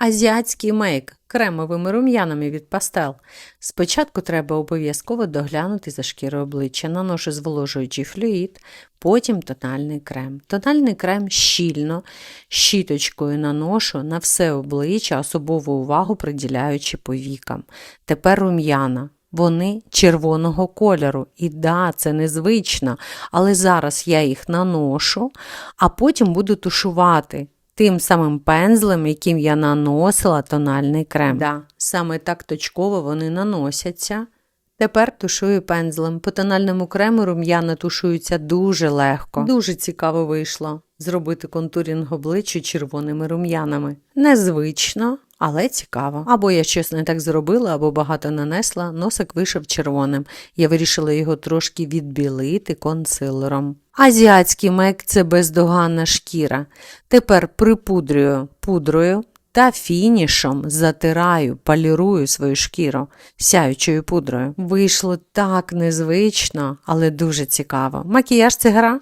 Азіатський мейк кремовими рум'янами від пастел. Спочатку треба обов'язково доглянути за шкірою обличчя, наношу зволожуючий флюїд, потім тональний крем. Тональний крем щільно, щіточкою наношу на все обличчя, особливу увагу приділяючи повікам. Тепер рум'яна. Вони червоного кольору. І да, це незвично, але зараз я їх наношу, а потім буду тушувати тим самим пензлем, яким я наносила тональний крем. Да, саме так точково вони наносяться. Тепер тушую пензлем. По тональному крему рум'яна тушуються дуже легко. Дуже цікаво вийшло зробити контурінг обличчя червоними рум'янами. Незвично, але цікаво. Або я щось не так зробила, або багато нанесла, носик вийшов червоним. Я вирішила його трошки відбілити консилером. Азіатський мек це бездоганна шкіра. Тепер припудрюю пудрою та фінішом затираю, полірую свою шкіру сяючою пудрою. Вийшло так незвично, але дуже цікаво. Макіяж це гра.